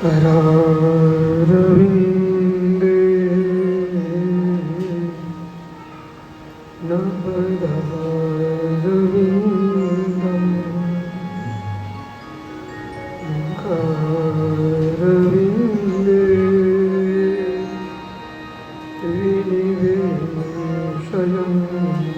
Aravind Napadarvindam Karavind Vinivishayam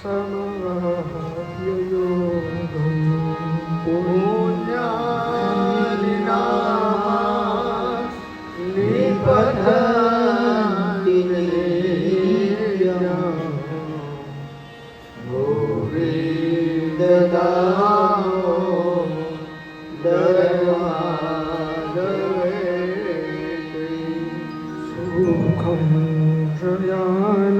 સમવાહ્યયોગમ પુણ્યાનિનામા નિપથંતિ નિત્યં Govind દામો દરવાદવે સુખં શ્રયાન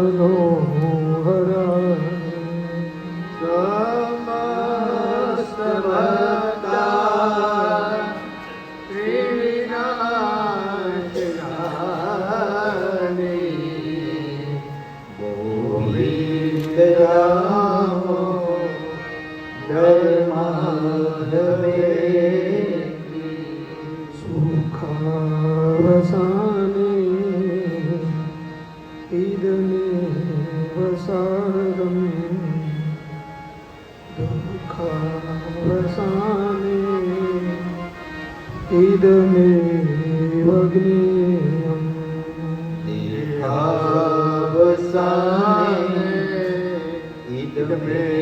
Lord. इदमेव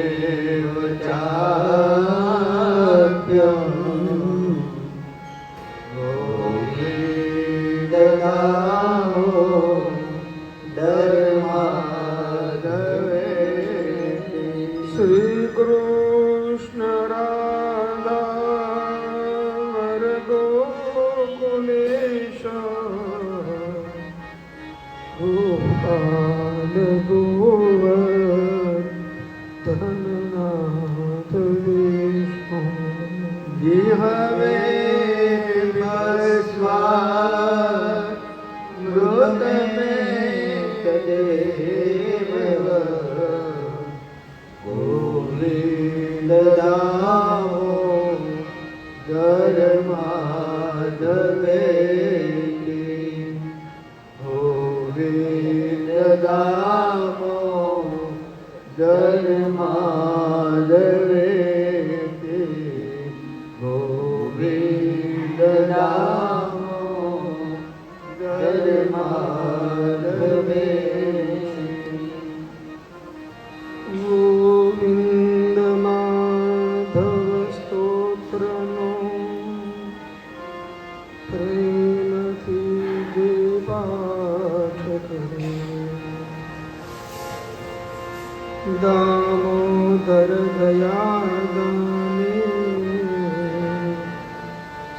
દામોદર દયાદાને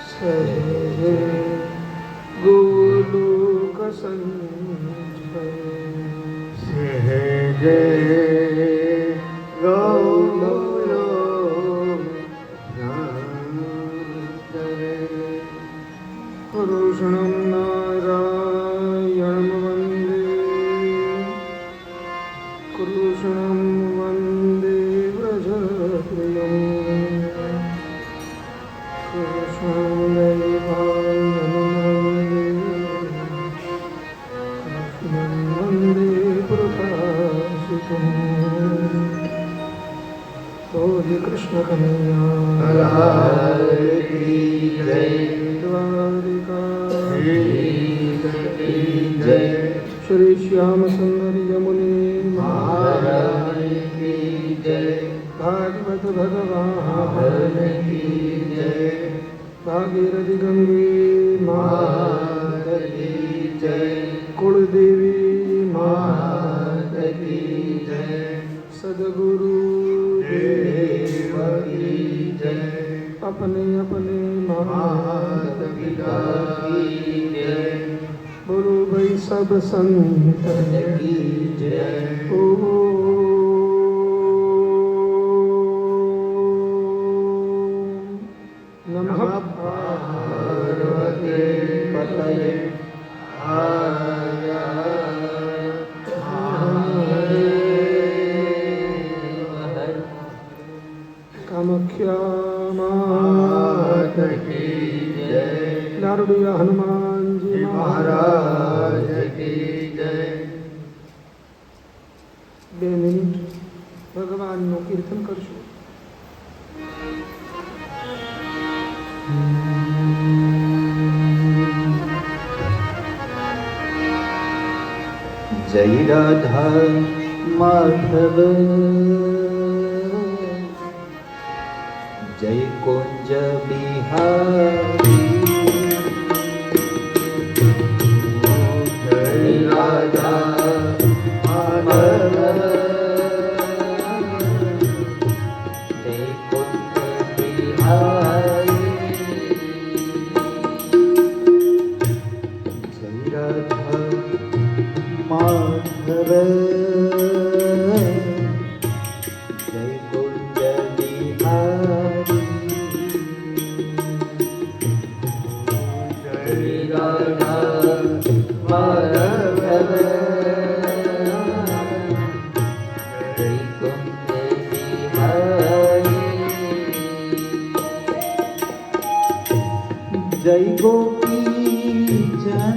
સહે ગોલોક સહે ગૌ પુરુષણમ भागवत भगवान की जय भागीरथ गंगी मात की जय कुलदेवी मात की जय सदगुरु देव की जय। अपने अपने मात पिता की जय। बोलो भाई सब संत की जय। ओ जय राधा माधव। जय कुञ्ज बिहारी। जय राधा।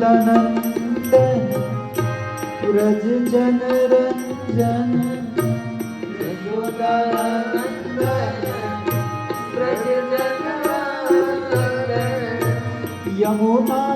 सच्चिदानन्दन व्रज जन रञ्जन यमुना